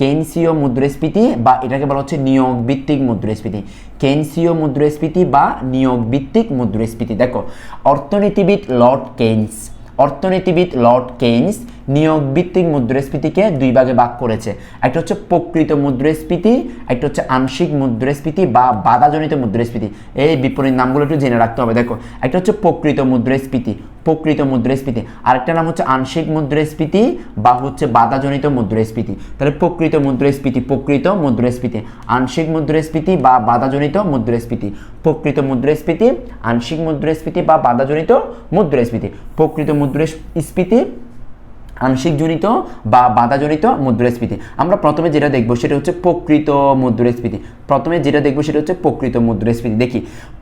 কেন্সীয় মুদ্রাস্ফীতি বা এটাকে বলা হচ্ছে নিয়োগ ভিত্তিক মুদ্রাস্ফীতি। কেন্সীয় মুদ্রাস্ফীতি বা নিয়োগ ভিত্তিক মুদ্রাস্ফীতি। দেখো, অর্থনীতিবিদ লর্ড কেন্স অর্থনীতিবিদ লর্ড কেইনস নিয়োগ ভিত্তিক মুদ্রাস্ফীতিকে দুই ভাগে ভাগ করেছে। একটা হচ্ছে প্রকৃত মুদ্রাস্ফীতি, একটা হচ্ছে আংশিক মুদ্রাস্ফীতি বা বাধাজনিত মুদ্রাস্ফীতি। এই বিপরীত নামগুলো একটু জেনে রাখতে হবে। দেখো, একটা হচ্ছে প্রকৃত মুদ্রাস্ফীতি প্রকৃত মুদ্রাস্ফীতি। আরেকটা নাম হচ্ছে আংশিক মুদ্রাস্ফীতি বা হচ্ছে বাধাজনিত মুদ্রাস্ফীতি। তাহলে প্রকৃত মুদ্রাস্ফীতি প্রকৃত মুদ্রাস্ফীতি। আংশিক মুদ্রাস্ফীতি বা বাধাজনিত মুদ্রাস্ফীতি। প্রকৃত মুদ্রাস্ফীতি, আংশিক মুদ্রাস্ফীতি বা বাধাজনিত মুদ্রাস্ফীতি। প্রকৃত মুদ্রাস্ফীতি আংশিকজনিত বা বাধাজনিত মুদ্রাস্ফীতি। আমরা প্রথমে যেটা দেখব সেটা হচ্ছে প্রকৃত মুদ্রাস্ফীতি। প্রথমে যেটা দেখব সেটা হচ্ছে প্রকৃত মুদ্রাস্ফীতি। দেখি,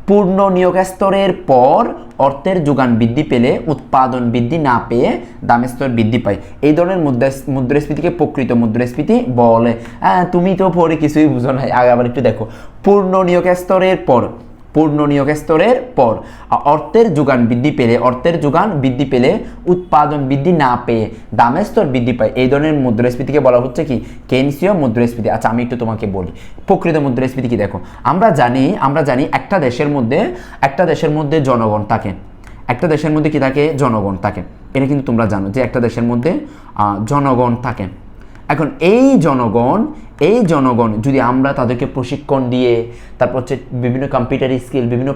পূর্ণ নিয়োগ স্তরের পর অর্থের যোগান বৃদ্ধি পেলে উৎপাদন বৃদ্ধি না পেয়ে দামের স্তর বৃদ্ধি পায়। এই ধরনের মুদ্রা মুদ্রাস্ফীতিকে প্রকৃত মুদ্রাস্ফীতি বলে। হ্যাঁ তুমি তো পরে কিছুই বুঝো না আগে আবার একটু দেখো। পূর্ণ নিয়োগ স্তরের পর পূর্ণ নিয়োগ স্তরের পর। অর্থের যোগান বৃদ্ধি পেলে, অর্থের যোগান বৃদ্ধি পেলে উৎপাদন বৃদ্ধি না পেয়ে দামের স্তর বৃদ্ধি পায়। এই ধরনের মুদ্রাস্ফীতিকে বলা হচ্ছে কি? কেন্সীয় মুদ্রাস্ফীতি। আচ্ছা আমি একটু তোমাকে বলি। প্রকৃত মুদ্রাস্ফীতি কি দেখো? আমরা জানি আমরা জানি একটা দেশের মধ্যে, একটা দেশের মধ্যে জনগণ থাকে। একটা দেশের মধ্যে কি থাকে? জনগণ থাকে। এটা কিন্তু তোমরা জানো যে একটা দেশের মধ্যে জনগণ থাকে। এখন এই জনগণ এই জনগণ যদি আমরা তাদেরকে প্রশিক্ষণ দিয়ে, তারপর হচ্ছে বিভিন্ন কম্পিউটার স্কিল বিভিন্ন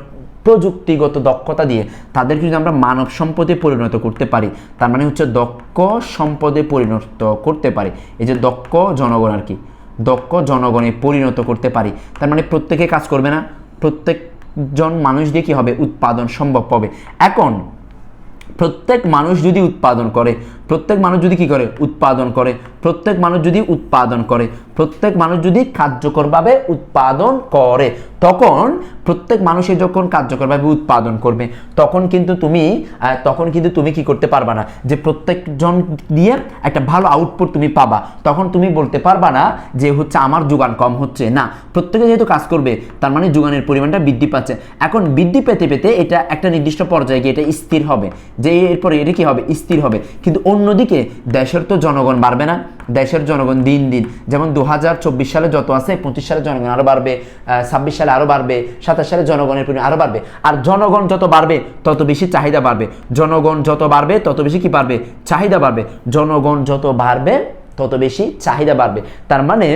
প্রযুক্তিগত দক্ষতা দিয়ে তাদেরকে যদি আমরা মানব সম্পদে পরিণত করতে পারি, তার মানে হচ্ছে দক্ষ সম্পদে পরিণত করতে পারি। এই যে দক্ষ জনগণ আর কি, দক্ষ জনগণে পরিণত করতে পারি, তার মানে প্রত্যেকে কাজ করবে না। প্রত্যেকজন মানুষ দিয়ে কী হবে? উৎপাদন সম্ভব হবে। এখন প্রত্যেক মানুষ যদি উৎপাদন করে প্রত্যেক মানুষ যদি কি করে? উৎপাদন করে। প্রত্যেক মানুষ যদি উৎপাদন করে। প্রত্যেক মানুষ যদি কার্যকরভাবে উৎপাদন করে। তখন প্রত্যেক মানুষে যখন কার্যকরভাবে উৎপাদন করবে, তখন কিন্তু তুমি তখন কিন্তু তুমি কি করতে পারবা না। যে প্রত্যেকজন দিয়ে একটা ভালো আউটপুট তুমি পাবা। তখন তুমি বলতে পারবা না যে হচ্ছে আমার যোগান কম হচ্ছে। না, প্রত্যেকে যেহেতু কাজ করবে, তার মানে যোগানের পরিমাণটা বৃদ্ধি পাচ্ছে। এখন বৃদ্ধি পেতে পেতে এটা একটা নির্দিষ্ট পর্যায়ে গিয়ে এটা স্থির হবে। যে এরপরে এটা কি হবে? স্থির হবে। কিন্তু অন্যদিকে দেশের তো জনগণ বাড়বে না, দেশের জনগণ দিন দিন, যেমন দু হাজার চব্বিশ সালে যত আছে, পঁচিশ সালে জনগণ আরও বাড়বে ছাব্বিশ সালে আরও বাড়বে, সাতাশ সালে জনগণের পরিমাণ আরও বাড়বে। আর জনগণ যত বাড়বে, তত বেশি চাহিদা বাড়বে। জনগণ যত বাড়বে, তত বেশি কি বাড়বে? চাহিদা বাড়বে। জনগণ যত বাড়বে, তত বেশি চাহিদা বাড়বে। তার মানে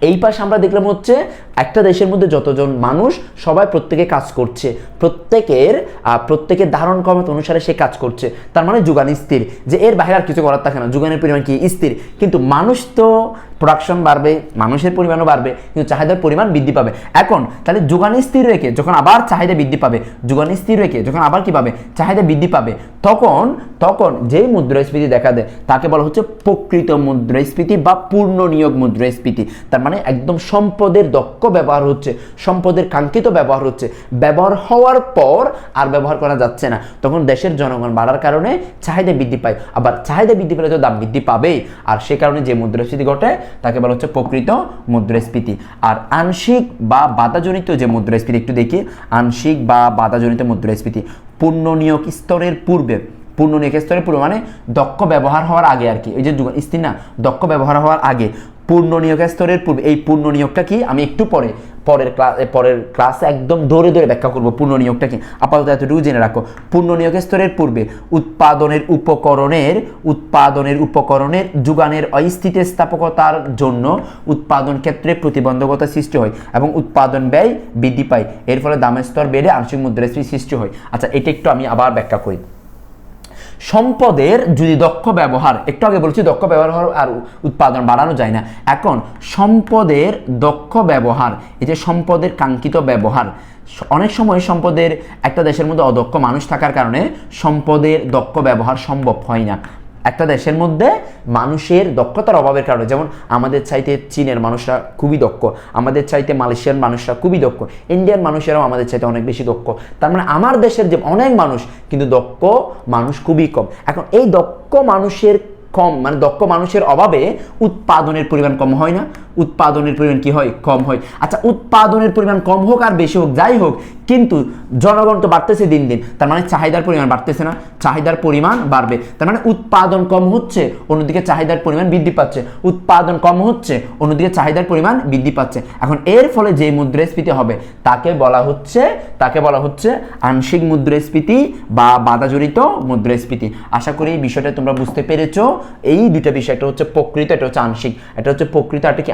এই পাশে আমরা দেখলাম হচ্ছে একটা দেশের মধ্যে যতজন মানুষ, সবাই প্রত্যেকে কাজ করছে। প্রত্যেকের প্রত্যেকের ধারণ ক্ষমতা অনুসারে সে কাজ করছে। তার মানে যোগান স্থির। যে এর বাইরে আর কিছু করার থাকে না। যোগানের পরিমাণ কি? স্থির। কিন্তু মানুষ তো প্রোডাকশন বাড়বে, মানুষের পরিমাণও বাড়বে, কিন্তু চাহিদার পরিমাণ বৃদ্ধি পাবে। এখন, তাহলে যোগান স্থির রেখে যখন আবার চাহিদা বৃদ্ধি পাবে, যোগান স্থির রেখে যখন আবার কি পাবে? চাহিদা বৃদ্ধি পাবে। তখন তখন যেই মুদ্রাস্ফীতি দেখা দেয়, তাকে বলা হচ্ছে প্রকৃত মুদ্রাস্ফীতি বা পূর্ণ নিয়োগ মুদ্রাস্ফীতি। তার মানে একদম সম্পদের দক্ষ ব্যবহার হচ্ছে, সম্পদের কাঙ্ক্ষিত ব্যবহার হচ্ছে। ব্যবহার হওয়ার পর আর ব্যবহার করা যাচ্ছে না। তখন দেশের জনগণ বাড়ার কারণে চাহিদা বৃদ্ধি পায়। আবার চাহিদা বৃদ্ধি পেলে তো দাম বৃদ্ধি পাবেই। আর সে কারণে যে মুদ্রাস্ফীতি ঘটে, তাকে বলা হচ্ছে প্রকৃত মুদ্রাস্ফীতি। আর আংশিক বা বাধাজনিত যে মুদ্রাস্ফীতি, একটু দেখি। আংশিক বা বাধাজনিত মুদ্রাস্ফীতি, পূর্ণ নিয়োগ স্তরের পূর্বে, পূর্ণ নিয়োগ স্তরের পূর্বে মানে দক্ষ ব্যবহার হওয়ার আগে আর কি। এই যে স্থির না, দক্ষ ব্যবহার হওয়ার আগে। পূর্ণ নিয়োগ স্তরের পূর্বে এই পূর্ণ নিয়োগটা কি? আমি একটু পরে, পরের ক্লাস পরের ক্লাসে একদম ধরে ধরে ব্যাখ্যা করব পূর্ণ নিয়োগটা কি। আপাতত এতটুকু জেনে রাখো। পূর্ণ নিয়োগ স্তরের পূর্বে উৎপাদনের উপকরণের উৎপাদনের উপকরণের যোগানের অস্থিতিস্থাপকতার জন্য উৎপাদন ক্ষেত্রে প্রতিবন্ধকতা সৃষ্টি হয় এবং উৎপাদন ব্যয় বৃদ্ধি পায়। এর ফলে দামের স্তর বেড়ে আংশিক মুদ্রাস্ফীতি সৃষ্টি হয়। আচ্ছা এটা একটু আমি আবার ব্যাখ্যা করি। সম্পদের যদি দক্ষ ব্যবহার, একটু আগে বলছি দক্ষ ব্যবহার আর উৎপাদন বাড়ানো যায় না। এখন সম্পদের দক্ষ ব্যবহার, এই যে সম্পদের কাঙ্ক্ষিত ব্যবহার, অনেক সময় সম্পদের একটা দেশের মধ্যে অদক্ষ মানুষ থাকার কারণে সম্পদের দক্ষ ব্যবহার সম্ভব হয় না। একটা দেশের মধ্যে মানুষের দক্ষতার অভাবের কারণে, যেমন আমাদের চাইতে চীনের মানুষরা খুবই দক্ষ, আমাদের চাইতে মালয়েশিয়ার মানুষরা খুবই দক্ষ ইন্ডিয়ান মানুষেরাও আমাদের চাইতে অনেক বেশি দক্ষ। তার মানে আমার দেশের যে অনেক মানুষ, কিন্তু দক্ষ মানুষ খুবই কম। এখন এই দক্ষ মানুষের কম মানে দক্ষ মানুষের অভাবে উৎপাদনের পরিমাণ কম হয় না উৎপাদনের পরিমাণ কি হয়? কম হয়। আচ্ছা উৎপাদনের পরিমাণ কম হোক আর বেশি হোক, যাই হোক, কিন্তু জনগণ তো বাড়তেছে দিন দিন। তার মানে চাহিদার পরিমাণ বাড়তেছে না, চাহিদার পরিমাণ বাড়বে। তার মানে উৎপাদন কম হচ্ছে, অন্যদিকে চাহিদার পরিমাণ বৃদ্ধি পাচ্ছে। উৎপাদন কম হচ্ছে, অন্যদিকে চাহিদার পরিমাণ বৃদ্ধি পাচ্ছে। এখন এর ফলে যে মুদ্রাস্ফীতি হবে, তাকে বলা হচ্ছে, তাকে বলা হচ্ছে আংশিক মুদ্রাস্ফীতি বা বাধাজড়িত মুদ্রাস্ফীতি। আশা করি এই বিষয়টা তোমরা বুঝতে পেরেছ। এই দুইটা বিষয়, একটা হচ্ছে প্রকৃত এটা হচ্ছে আংশিক। এটা হচ্ছে প্রকৃত একটা কি